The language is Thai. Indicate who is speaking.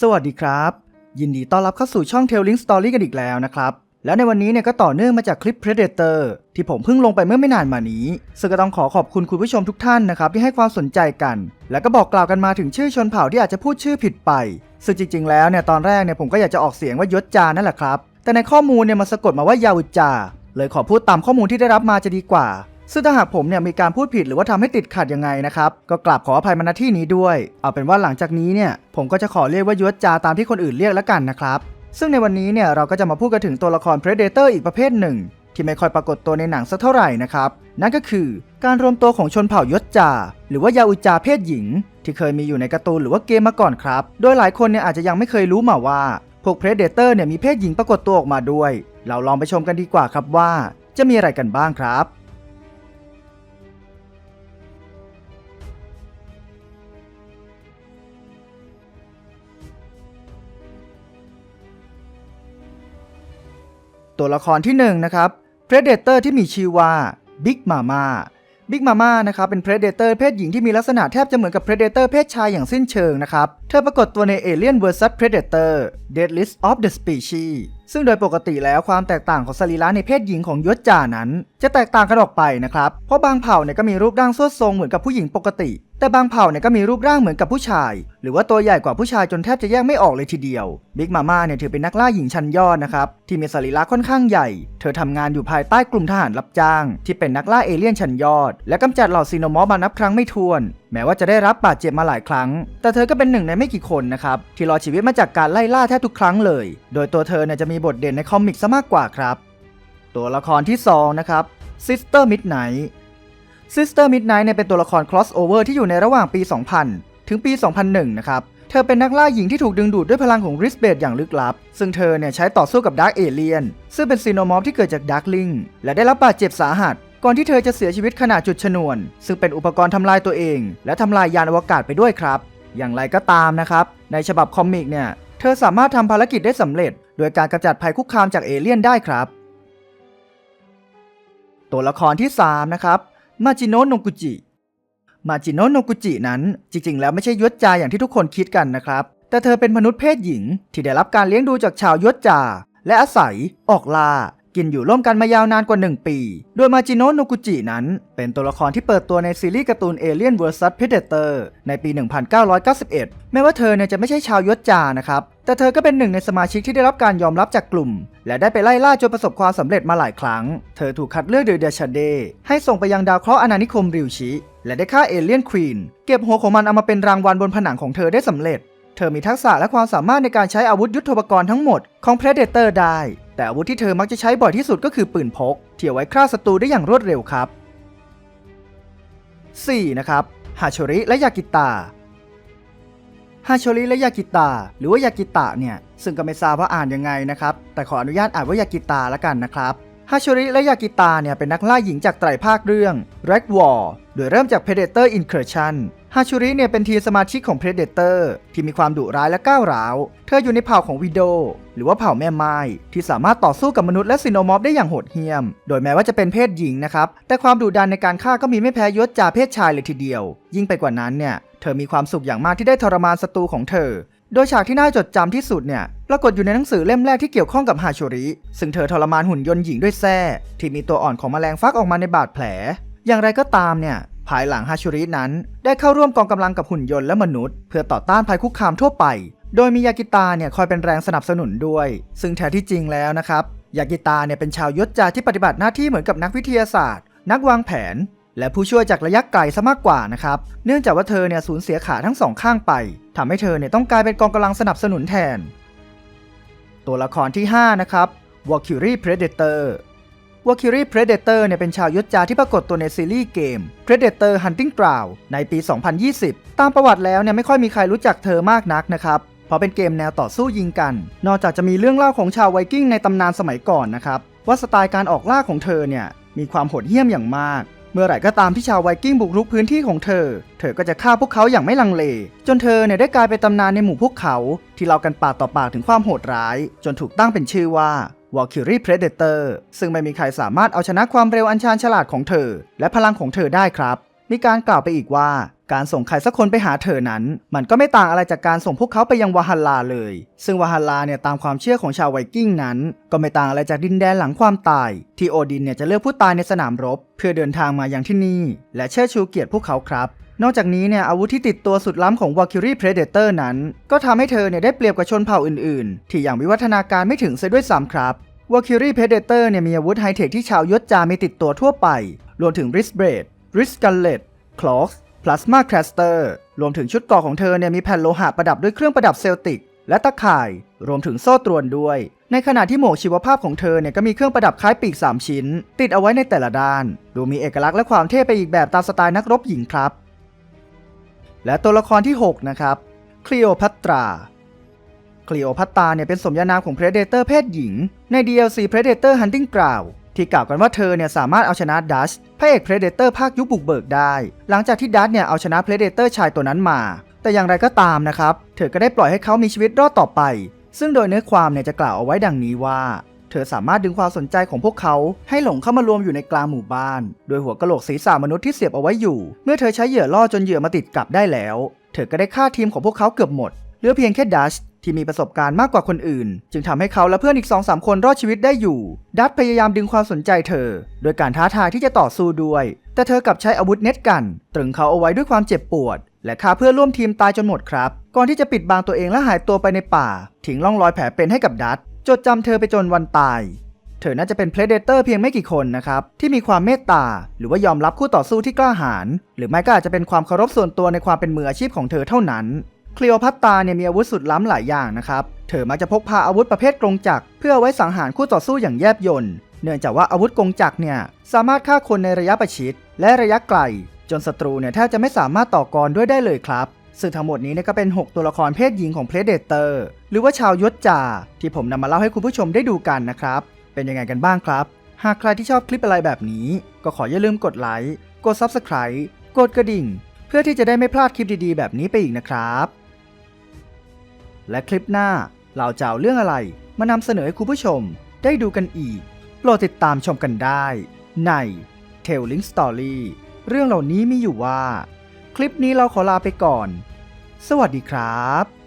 Speaker 1: สวัสดีครับ ยินดีต้อนรับเข้าสู่ช่อง Telling Story กันอีกแล้วนะครับ แล้วในวันนี้เนี่ยก็ต่อเนื่องมาจากคลิป Predator ที่ผมเพิ่งลงไปเมื่อไม่นานมานี้ ซึ่งก็ต้องขอขอบคุณคุณผู้ชมทุกท่านนะครับที่ให้ความสนใจกัน แล้วก็บอกกล่าวกันมาถึงชื่อชนเผ่าที่อาจจะพูดชื่อผิดไป ซึ่งจริง ๆ แล้วเนี่ยตอนแรกเนี่ยผมก็อยากจะออกเสียงว่ายศจานั่นแหละครับ แต่ในข้อมูลเนี่ยมันสะกดมาว่ายาวุจา เลยขอพูดตามข้อมูลที่ได้รับมาจะดีกว่า ซึ่งถ้าหากผมเนี่ยมีการพูดผิดหรือว่าทำให้ติดขัดยังไงนะครับ ก็กราบขออภัยมาณที่นี้ด้วย เอาเป็นว่าหลังจากนี้เนี่ยผมก็จะขอเรียกว่ายศจาตามที่คนอื่นเรียกแล้วกันนะครับ ซึ่งในวันนี้เนี่ยเราก็จะมาพูดกันถึงตัวละคร Predator อีกประเภทหนึ่ง ที่ไม่ค่อยปรากฏตัวในหนังสักเท่าไหร่นะครับ นั่นก็คือการรวมตัวของชนเผ่ายศจา หรือว่ายาอุจาเพศหญิง ที่เคยมีอยู่ในการ์ตูนหรือว่าเกมมาก่อนครับ โดยหลายคนเนี่ยอาจจะยังไม่เคยรู้มาว่าพวก Predator เนี่ยมีเพศหญิงปรากฏตัวออกมาด้วย เราลองไปชมกันดีกว่าครับว่า จะมีอะไรกันบ้างครับ ตัวละครที่1นะครับ Predator ที่มีชื่อว่า Big Mama Big Mama นะครับเป็น Predator เพศหญิงที่มีลักษณะแทบจะเหมือนกับ Predator เพศชายอย่างสิ้นเชิงนะครับ เธอปรากฏตัวใน Alien vs Predator Dead List of the Species ซึ่งโดยปกติแล้วความแตกต่างของสรีระในเพศหญิงของยศจ่านั้น จะแตกต่างกันออกไปนะครับ เพราะบางเผ่าเนี่ยก็มีรูปร่างสวดทรงเหมือนกับผู้หญิงปกติแต่บางเผ่าเนี่ยก็มีรูปร่างเหมือนกับผู้ชาย หรือว่าตัวใหญ่กว่าผู้ชายจนแทบจะแยกไม่ออกเลยทีเดียวบิ๊กมาม่าเนี่ยถือเป็นนักล่าหญิงชั้นยอดนะครับ ที่มีสรีระค่อนข้างใหญ่ เธอทำงานอยู่ภายใต้กลุ่มทหารรับจ้าง ที่เป็นนักล่าเอเลี่ยนชั้นยอด และกำจัดเหล่าซีโนมอร์มานับครั้งไม่ถ้วน แม้ว่าจะได้รับบาดเจ็บมาหลายครั้ง แต่เธอก็เป็นหนึ่งในไม่กี่คนนะครับที่รอดชีวิตมาจากการไล่ล่าแทบทุกครั้งเลย โดยตัวเธอเนี่ยจะมีบทเด่นในคอมิกซะมากกว่าครับ ตัวละครที่สองนะครับ Sister Midnight Sister Midnight เนี่ยเป็นตัวละคร crossover ที่อยู่ในระหว่างปี 2000 ถึงปี 2001 นะครับ เธอเป็นนักล่าหญิงที่ถูกดึงดูดด้วยพลังของริสเบดอย่างลึกลับ ซึ่งเธอเนี่ยใช้ต่อสู้กับดาร์ a เอเลียนซึ่งเป็นซีโนมอฟที่เกิดจากดาร์ l ลิงและได้รับบาดเจ็บสาหัส ก่อนที่เธอจะเสียชีวิตขณะจุดชนวน ซึ่งเป็นอุปกรณ์ทำลายตัวเอง และทำลายยานอวกาศไปด้วยครับ อย่างไรก็ตามนะครับในฉบับคอมิกเนี่ยเธอสามารถทำภารกิจได้สำเร็จ โดยการกำจัดภัยคุกคามจากเอเลี่ยนได้ครับ ตัวละครที่3นะครับ มาจิโนะโนกุจิมาจิโนะโนกุจินั้น จริง ๆ แล้วไม่ใช่ยศจาอย่างที่ทุกคนคิดกันนะครับ แต่เธอเป็นมนุษย์เพศหญิง ที่ได้รับการเลี้ยงดูจากชาวยศจา และอาศัย ออกล่ากินอยู่ร่วมกันมายาวนานกว่า 1 ปี โดยมาจิโนะโนกุจินั้น เป็นตัวละครที่เปิดตัวในซีรีส์การ์ตูน Alien vs Predator ในปี 1991 แม้ว่าเธอเนี่ยจะไม่ใช่ชาวยศจานะครับ แต่เธอก็เป็นหนึ่งในสมาชิกที่ได้รับการยอมรับจากกลุ่ม และได้ไปไล่ล่าจนประสบความสำเร็จมาหลายครั้ง เธอถูกคัดเลือกโดยเดชเดให้ส่งไปยังดาวเคราะห์อาณานิคมริวชิ และได้ฆ่าเอเลียนควีนเก็บหัวของมันเอามาเป็นรางวัลบนผนังของเธอได้สำเร็จ เธอมีทักษะและความสามารถในการใช้อาวุธยุทโธปกรณ์ทั้งหมดของ Predator ได้ แต่อาวุธที่เธอมักจะใช้บ่อยที่สุดก็คือปืนพกที่เอาไว้ฆ่าศัตรูได้อย่างรวดเร็วครับ 4. นะครับฮาโชริและยากิตา ฮาโชริและยากิตาหรือว่ายากิตะเนี่ยซึ่งก็ไม่ทราบว่าอ่านยังไงนะครับ แต่ขออนุญาตอ่านว่ายากิตาละกันนะครับ ฮาชริและยากิตาเนี่ยเป็นนักล่าหญิงจากไตรภาคเรื่อง Red War โดยเริ่มจาก Predator Incursion ฮาชูริเนี่ยเป็นทีมสมาชิกของ Predator ที่มีความดุร้ายและก้าวร้าว เธออยู่ในเผ่าของวิโดหรือว่าเผ่าแม่ไม้ที่สามารถต่อสู้กับมนุษย์และซิโนมอฟได้อย่างโหดเหี้ยม โดยแม้ว่าจะเป็นเพศหญิงนะครับ แต่ความดุดันในการฆ่าก็มีไม่แพ้ยศจ่าเพศชายเลยทีเดียว ยิ่งไปกว่านั้นเนี่ย เธอมีความสุขอย่างมากที่ได้ทรมานศัตรูของเธอ โดยฉากที่น่าจดจำที่สุดเนี่ยปรากฏอยู่ในหนังสือเล่มแรกที่เกี่ยวข้องกับฮาชูริ ซึ่งเธอทรมานหุ่นยนต์หญิงด้วยแส้ที่มีตัวอ่อนของแมลงฟักออกมาในบาดแผล อย่างไรก็ตามเนี่ยภายหลังฮาชูรินั้น ได้เข้าร่วมกองกำลังกับหุ่นยนต์และมนุษย์ เพื่อต่อต้านภัยคุกคามทั่วไป โดยมียากิตาเนี่ยคอยเป็นแรงสนับสนุนด้วย ซึ่งแท้ที่จริงแล้วนะครับยากิตาเนี่ยเป็นชาวยศจาที่ปฏิบัติหน้าที่เหมือนกับนักวิทยาศาสตร์ นักวางแผน และผู้ช่วยจากระยะไกลซะมากกว่านะครับ เนื่องจากว่าเธอเนี่ยสูญเสียขาทั้งสองข้างไปทำให้เธอเนี่ยต้องกลายเป็นกองกำลังสนับสนุนแทน ตัวละครที่ 5 นะครับ Valkyrie Predator Valkyrie Predator เนี่ยเป็นชาวยศจาที่ปรากฏตัวในซีรีส์เกม Predator Hunting Ground ในปี 2020 ตามประวัติแล้วเนี่ยไม่ค่อยมีใครรู้จักเธอมากนักนะครับเพราะเป็นเกมแนวต่อสู้ยิงกัน นอกจากจะมีเรื่องเล่าของชาวไวกิ้งในตำนานสมัยก่อนนะครับว่าสไตล์การออกล่าของเธอเนี่ยมีความโหดเหี้ยมอย่างมาก เมื่อไหร่ก็ตามที่ชาวไวกิ้งบุกรุกพื้นที่ของเธอ เธอก็จะฆ่าพวกเขาอย่างไม่ลังเล จนเธอเนี่ยได้กลายเป็นตำนานในหมู่พวกเขา ที่เล่ากันปากต่อปากถึงความโหดร้าย จนถูกตั้งเป็นชื่อว่าวอลคิรีเพรเดเตอร์ซึ่งไม่มีใครสามารถเอาชนะความเร็วอันชาญฉลาดของเธอ และพลังของเธอได้ครับ มีการกล่าวไปอีกว่า การส่งใครสักคนไปหาเธอนั้น มันก็ไม่ต่างอะไรจากการส่งพวกเขาไปยังวาฮัลลาเลย ซึ่งวาฮัลลาเนี่ยตามความเชื่อของชาวไวกิ้งนั้น ก็ไม่ต่างอะไรจากดินแดนหลังความตาย ที่โอดินเนี่ยจะเลือกผู้ตายในสนามรบ เพื่อเดินทางมายังที่นี่ และเชิดชูเกียรติพวกเขาครับนอกจากนี้เนี่ยอาวุธที่ติดตัวสุดล้ำของ Valkyrie Predator นั้น ก็ทำให้เธอเนี่ยได้เปรียบกับชนเผ่าอื่นๆ ที่ยังวิวัฒนาการไม่ถึงเสียด้วยซ้ำครับ Valkyrie Predator เนี่ยมีอาวุธไฮเทคที่ชาวยศจามีติดตัวทั่วไป รวมถึง Wrist Blade Wrist Plasma Caster รวมถึงชุดเกราะของเธอเนี่ยมีแผ่นโลหะประดับด้วยเครื่องประดับเซลติก และตะข่าย รวมถึงโซ่ตรวนด้วย ในขณะที่หมวกชีวภาพของเธอเนี่ยก็มีเครื่องประดับคล้ายปีก 3 ชิ้น ติดเอาไว้ในแต่ละด้าน ดูมีเอกลักษณ์และความเท่ไปอีกแบบตามสไตล์นักรบหญิงครับ และตัวละครที่ 6 นะครับคลีโอพัตราคลีโอพัตราเนี่ยเป็นสมญานามของ Predator เพศหญิง ใน DLC Predator Hunting Ground ที่กล่าวกันว่าเธอเนี่ยสามารถเอาชนะดัชพระเอก Predator ภาคยุคบุกเบิกได้ หลังจากที่ดัชเนี่ยเอาชนะ Predator ชายตัวนั้นมา แต่อย่างไรก็ตามนะครับ เธอก็ได้ปล่อยให้เขามีชีวิตรอดต่อไป ซึ่งโดยเนื้อความเนี่ยจะกล่าวเอาไว้ดังนี้ว่า เธอสามารถดึงความสนใจของพวกเขาให้หลงเข้ามารวมอยู่ในกลางหมู่บ้าน โดยหัวกะโหลกศีรษะมนุษย์ที่เสียบเอาไว้อยู่ เมื่อเธอใช้เหยื่อล่อจนเหยื่อมาติดกับได้แล้ว เธอก็ได้ฆ่าทีมของพวกเขาเกือบหมด เหลือเพียงแค่ดัช ที่มีประสบการณ์มากกว่าคนอื่น จึงทำให้เขาและเพื่อนอีก2อสคนรอดชีวิตได้อยู่ ดัชพยายามดึงความสนใจเธอ โดยการท้าทายที่จะต่อสู้ด้วย แต่เธอกลับใช้อาวุธเน็ตกัน ตรึงเขาเอาไว้ด้วยความเจ็บปวด และฆ่าเพื่อร่วมทีมตายจนหมดครับ ก่อนที่จะปิดบังตัวเองและหายตัวไปในป่า ทิ้งร่องรอยแผลเป็นให้กับดัชจดจำเธอไปจนวันตาย เธอน่าจะเป็นเพลเดเตอร์เพียงไม่กี่คนนะครับ ที่มีความเมตตา หรือว่ายอมรับคู่ต่อสู้ที่กล้าหาญหรือไม่ก็อาจจะเป็นความเคารพส่วนตัวในความเป็นมืออาชีพของเธอเท่านั้น คลีโอพัตตาเนี่ยมีอาวุธสุดล้ำหลายอย่างนะครับ เธอมักจะพกพาอาวุธประเภทกรงจักรเพื่อไว้สังหารคู่ต่อสู้อย่างแยบยลเนื่องจากว่าอาวุธกรงจักรเนี่ยสามารถฆ่าคนในระยะประชิดและระยะไกล จนศัตรูเนี่ยแทบจะไม่สามารถต่อกรด้วยได้เลยครับ ซึ่งทั้งหมดนี้เนี่ยก็เป็น 6 ตัวละครเพศหญิงของ Predator หรือว่าชาวยศจ่าที่ผมนำมาเล่าให้คุณผู้ชมได้ดูกันนะครับ เป็นยังไงกันบ้างครับ หากใครที่ชอบคลิปอะไรแบบนี้ ก็ขออย่าลืมกดไลค์กด Subscribe กดกระดิ่ง เพื่อที่จะได้ไม่พลาดคลิปดีๆ แบบนี้ไปอีกนะครับ และคลิปหน้าเราจะเอาเรื่องอะไรมานำเสนอให้คุณผู้ชมได้ดูกันอีก โปรดติดตามชมกันได้ ใน Telling Story เรื่องเหล่านี้มีอยู่ว่า คลิปนี้เราขอลาไปก่อน สวัสดีครับ